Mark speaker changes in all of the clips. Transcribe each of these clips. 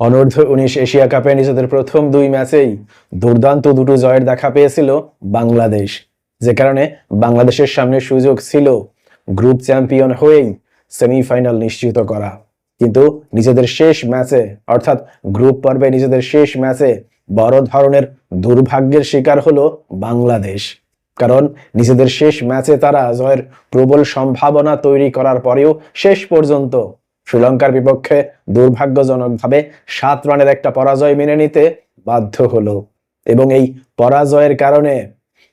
Speaker 1: অনূর্ধ্ব উনিশ এশিয়া কাপে নিজেদের প্রথম দুই ম্যাচেই দুর্দান্ত দুটো জয়ের দেখা পেয়েছিল বাংলাদেশ। যে কারণে বাংলাদেশের সামনে সুযোগ ছিল গ্রুপ চ্যাম্পিয়ন হয়েই সেমিফাইনাল নিশ্চিত করা। কিন্তু নিজেদের শেষ ম্যাচে, অর্থাৎ গ্রুপ পর্বে নিজেদের শেষ ম্যাচে বড় ধরনের দুর্ভাগ্যের শিকার হলো বাংলাদেশ। কারণ নিজেদের শেষ ম্যাচে তারা জয়ের প্রবল সম্ভাবনা তৈরি করার পরেও শেষ পর্যন্ত শ্রীলঙ্কার বিপক্ষে দুর্ভাগ্যজনকভাবে সাত রানের একটা পরাজয় মেনে নিতে বাধ্য হলো। এবং এই পরাজয়ের কারণে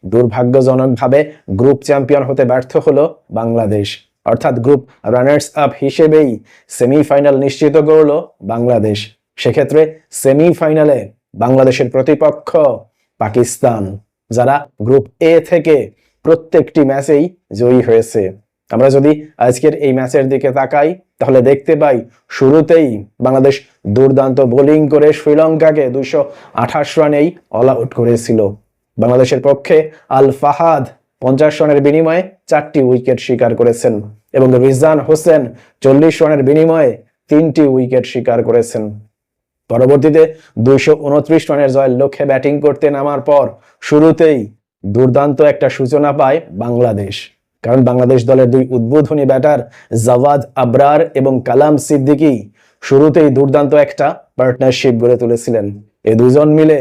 Speaker 1: দুর্ভাগ্যজনকভাবে গ্রুপ চ্যাম্পিয়ন হতে ব্যর্থ হলো বাংলাদেশ। অর্থাৎ গ্রুপ রানার্স আপ হিসেবেই সেমিফাইনাল নিশ্চিত করল বাংলাদেশ। সেক্ষেত্রে সেমিফাইনালে বাংলাদেশের প্রতিপক্ষ পাকিস্তান, যারা গ্রুপ এ থেকে প্রত্যেকটি ম্যাচেই জয়ী হয়েছে। আমরা যদি আজকের এই ম্যাচের দিকে তাকাই, তাহলে দেখতে পাই শুরুতেই বাংলাদেশ দুর্দান্ত বোলিং করে শ্রীলঙ্কাকে দুইশো আঠাশ রানেই অল আউট করেছিল। বাংলাদেশের পক্ষে আল ফাহাদ পঞ্চাশ রানের বিনিময়ে চারটি উইকেট শিকার করেছেন এবং রিজান হোসেন চল্লিশ রানের বিনিময়ে তিনটি উইকেট শিকার করেছেন। পরবর্তীতে দুইশো উনত্রিশ রানের জয়ের লক্ষ্যে ব্যাটিং করতে নামার পর শুরুতেই দুর্দান্ত একটা সূচনা পায় বাংলাদেশ। কারণ বাংলাদেশ দলের দুই উদ্বোধনী ব্যাটার জাওয়াদ আবরার এবং কালাম সিদ্দিকী শুরুতেই দুর্দান্ত একটা পার্টনারশিপ গড়ে তুলেছিলেন। এই দুজন মিলে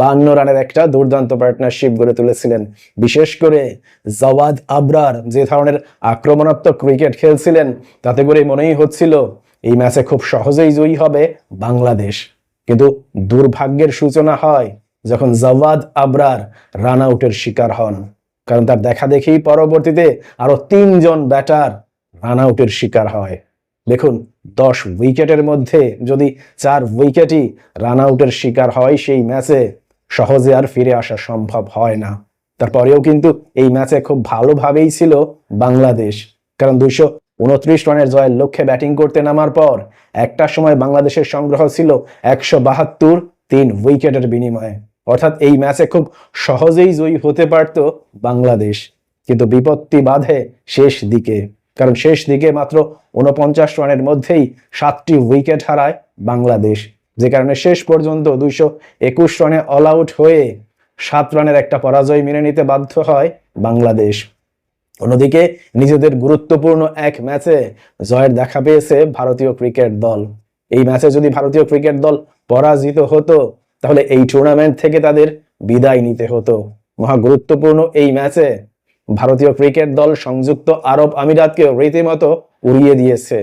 Speaker 1: বান্ন রানের একটা দুর্দান্ত পার্টনারশিপ গড়ে তুলেছিলেন। বিশেষ করে জাওয়াদ আবরার যে ধরনের আক্রমণাত্মক ক্রিকেট খেলছিলেন, তাতে করে মনেই হচ্ছিল এই ম্যাচে খুব সহজেই জয়ী হবে বাংলাদেশ। কিন্তু দুর্ভাগ্যের সূচনা হয় যখন জাওয়াদ আবরার রান আউটের শিকার হন। কারণ তার দেখা দেখি পরবর্তীতে আরও তিনজন ব্যাটার রান আউটের শিকার হয়। দেখুন, দশ উইকেটের মধ্যে যদি চার উইকেটই রান আউটের শিকার হয় সেই ম্যাচে সহজে আর ফিরে আসা সম্ভব হয় না। তারপরেও কিন্তু এই ম্যাচে খুব ভালোভাবেই ছিল বাংলাদেশ। কারণ দুইশো উনত্রিশ রানের জয়ের লক্ষ্যে ব্যাটিং করতে নামার পর একটা সময় বাংলাদেশের সংগ্রহ ছিল একশো বাহাত্তর তিন উইকেটের বিনিময়ে। অর্থাৎ এই ম্যাচে খুব সহজেই জয়ী হতে পারত বাংলাদেশ। কিন্তু বিপত্তি বাধে শেষ দিকে। কারণ শেষ দিকে মাত্র উনপঞ্চাশ রানের মধ্যেই সাতটি উইকেট হারায় বাংলাদেশ। যে কারণে শেষ পর্যন্ত দুইশো একুশ রানে অল আউট হয়ে সাত রানের একটা পরাজয় মেনে নিতে বাধ্য হয় বাংলাদেশ। অন্যদিকে নিজেদের গুরুত্বপূর্ণ এক ম্যাচে জয়ের দেখা পেয়েছে ভারতীয় ক্রিকেট দল। এই ম্যাচে যদি ভারতীয় ক্রিকেট দল পরাজিত হতো তাহলে এই টুর্নামেন্ট থেকে তাদের বিদায় নিতে হতো। মহা গুরুত্বপূর্ণ এই ম্যাচে ভারতীয় ক্রিকেট দল সংযুক্ত আরব আমিরাতকে রীতিমতো উড়িয়ে দিয়েছে।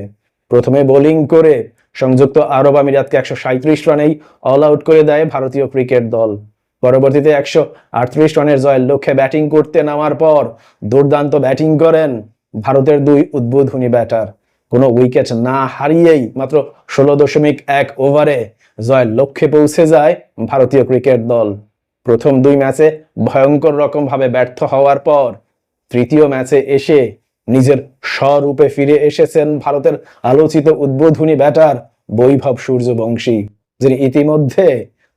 Speaker 1: প্রথমে বোলিং করে সংযুক্ত আরব আমিরাতকে একশো সাঁত্রিশ রানেই অল আউট করে দেয় ভারতীয় ক্রিকেট দল। পরবর্তীতে একশো আটত্রিশ রানের জয়ের লক্ষ্যে ব্যাটিং করতে নামার পর দুর্দান্ত ব্যাটিং করেন ভারতের দুই উদ্বোধনী ব্যাটার কোনো উইকেট না হারিয়েই মাত্র ষোলো দশমিক এক ওভারে জয়ের লক্ষ্যে পৌঁছে যায় ভারতীয় ক্রিকেট দল। প্রথম দুই ম্যাচে ভয়ঙ্কর রকম ভাবে ব্যর্থ হওয়ার পর তৃতীয় ম্যাচে এসে নিজের স্বরূপে ফিরে এসেছেন ভারতের আলোচিত উদ্বোধনী ব্যাটার বৈভব সূর্যবংশী, যিনি ইতিমধ্যে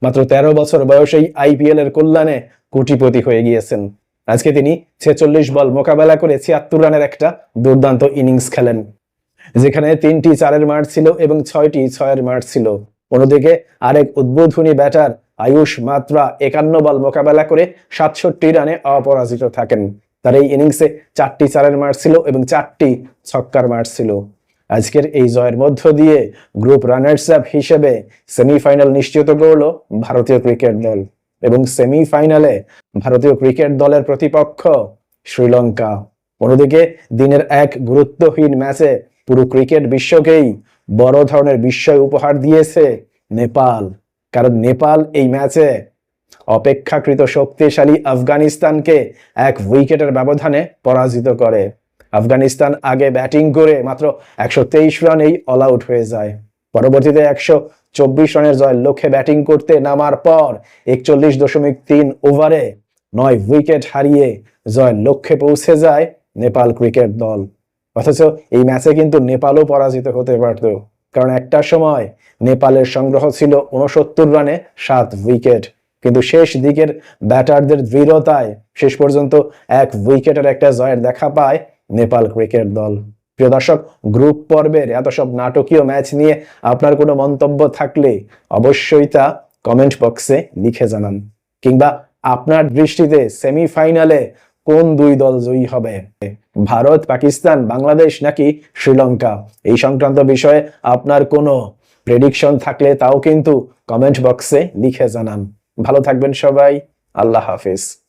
Speaker 1: মাত্র তেরো বছর বয়সেই আইপিএল এর কল্যাণে কোটিপতি হয়ে গিয়েছেন। আজকে তিনি ছেচল্লিশ বল মোকাবেলা করে ছিয়াত্তর রানের একটা দুর্দান্ত ইনিংস খেলেন, যেখানে তিনটি চারের মার ছিল এবং ছয়টি ছয়ের মার ছিল। অন্যদিকে আরেক উদ্বোধনী ব্যাটার আয়ুষ মাত্রা একান্ন বল মোকাবেলা করে সাতষট্টি রানে অপরাজিত থাকেন। তার এই ইনিংসে চারটি চারের মার ছিল এবং চারটি ছক্কার মার ছিল। আজকের এই জয়ের মধ্য দিয়ে গ্রুপ রানার্স আপ হিসেবে সেমিফাইনাল নিশ্চিত করল ভারতীয় ক্রিকেট দল এবং সেমিফাইনালে ভারতীয় ক্রিকেট দলের প্রতিপক্ষ শ্রীলঙ্কা। অন্যদিকে দিনের এক গুরুত্বহীন ম্যাচে পুরো ক্রিকেট বিশ্বকেই বড় ধরনের বিস্ময় উপহার দিয়েছে নেপাল। কারণ নেপাল এই ম্যাচে অপেক্ষাকৃত শক্তিশালী আফগানিস্তানকে এক উইকেটের ব্যবধানে পরাজিত করে। আফগানিস্তান আগে ব্যাটিং করে মাত্র একশো তেইশ রানেই অল আউট হয়ে যায়। পরবর্তীতে একশো চব্বিশ রানের জয়ের লক্ষ্যে ব্যাটিং করতে নামার পর একচল্লিশ দশমিক তিন ওভারে নয় উইকেট হারিয়ে জয়ের লক্ষ্যে পৌঁছে যায় নেপাল ক্রিকেট দল। অথচ এই ম্যাচে কিন্তু নেপালও পরাজিত হতে পারত। কারণ একটা সময় নেপালের সংগ্রহ ছিল উনসত্তর রানে সাত উইকেট। কিন্তু শেষ দিকের ব্যাটারদের দৃঢ়তায় শেষ পর্যন্ত এক উইকেটের একটা জয়ের দেখা পায় নেপাল ক্রিকেট দল। প্রিয় দর্শক, গ্রুপ পর্বের এত সব নাটকীয় ম্যাচ নিয়ে আপনার কোনো মন্তব্য থাকলে অবশ্যই তা কমেন্ট বক্সে লিখে জানান। কিংবা আপনার দৃষ্টিতে সেমিফাইনালে কোন দুই দল জয়ী হবে? ভারত, পাকিস্তান, বাংলাদেশ নাকি শ্রীলঙ্কা? এই সংক্রান্ত বিষয়ে আপনার কোনো প্রেডিকশন থাকলে তাও কিন্তু কমেন্ট বক্সে লিখে জানান। ভালো থাকবেন সবাই। আল্লাহ হাফিজ।